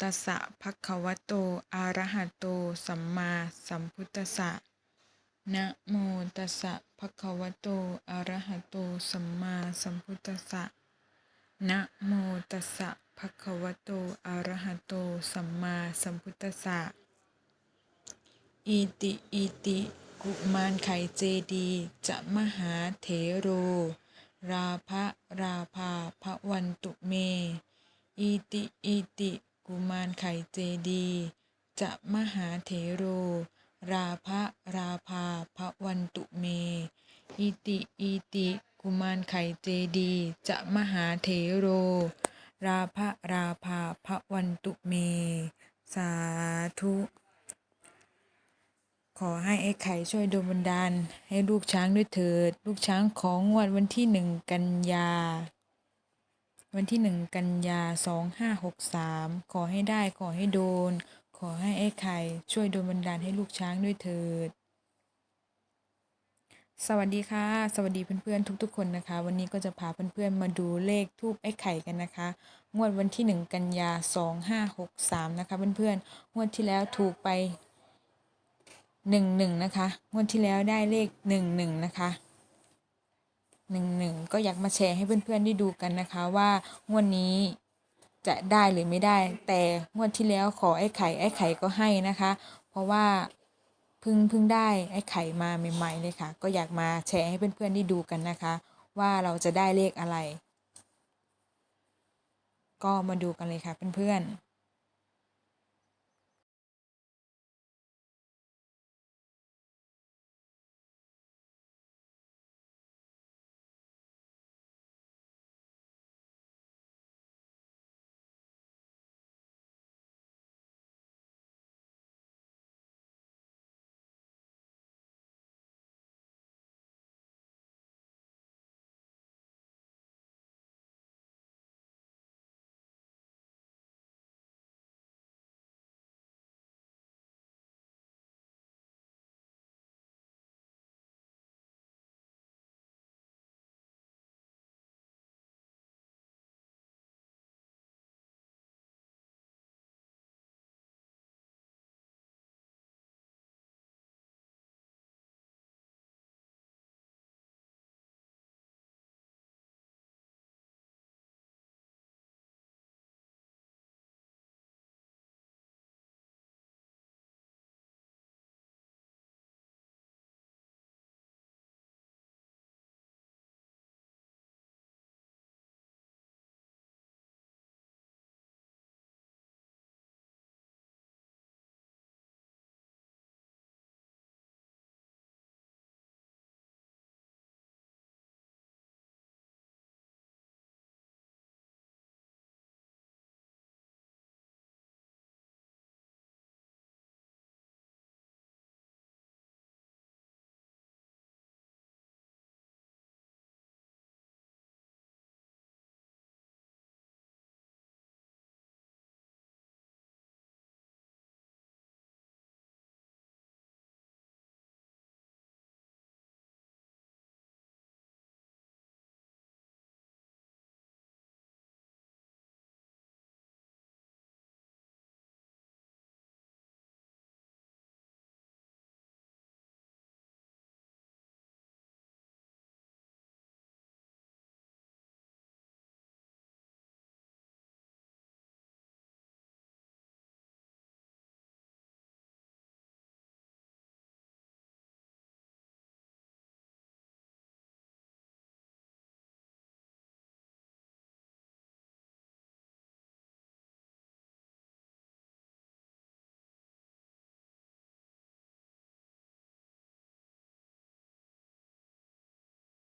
ตัสสะภะคะวะโต อะระหะโต สัมมาสัมพุทธัสสะ นะโมตัสสะภะคะวะโต อะระหะโต สัมมาสัมพุทธัสสะ นะโมตัสสะภะคะวะโต อะระหะโต สัมมาสัมพุทธัสสะ อิติ อิติ กุมารไข่เจดี จะมหาเถโร ราภะราภาพระวันตุเมอิติ อิติ กุมารไข่เจดีจะมหาเถโร ราภะราภาพระวันตุเม อิติอิติกุมารไข่เจดีจะมหาเถโร ราภะราภาพระวันตุเม สาธุ ขอให้ไอ้ไข่ช่วยดลบันดาลให้ลูกช้างด้วยเถิด ลูกช้างของงวดวันที่หนึ่งกันยา วันที่หนึ่งกันยาสองห้าหกสามขอให้ได้ขอให้โดน ขอให้ไอ้ไข่ช่วยโดลบันดาลให้ลูกช้างด้วยเถิด สวัสดีค่ะ สวัสดีเพื่อนๆทุกๆ คนนะคะ วันนี้ก็จะพาเพื่อนๆมาดูเลขทูบไอ้ไข่กันนะคะ งวดวันที่หนึ่งกันยาสองห้าหกสามนะคะเพื่อนๆงวดที่แล้วถูกไปหนึ่งหนึ่งนะคะ งวดที่แล้วได้เลขหนึ่งหนึ่งนะคะ หนึ่งหนึ่งก็อยากมาแชร์ให้เพื่อนๆได้ดูกันนะคะว่างวดนี้จะได้หรือไม่ได้ แต่งวดที่แล้วขอไอ้ไข่ไอ้ไข่ก็ให้นะคะ เพราะว่าเพิ่งเพิ่งได้ไอ้ไข่มาใหม่ๆเลยค่ะ ก็อยากมาแชร์ให้เพื่อนๆได้ดูกันนะคะ ว่าเราจะได้เลขอะไร ก็มาดูกันเลยค่ะเพื่อนๆ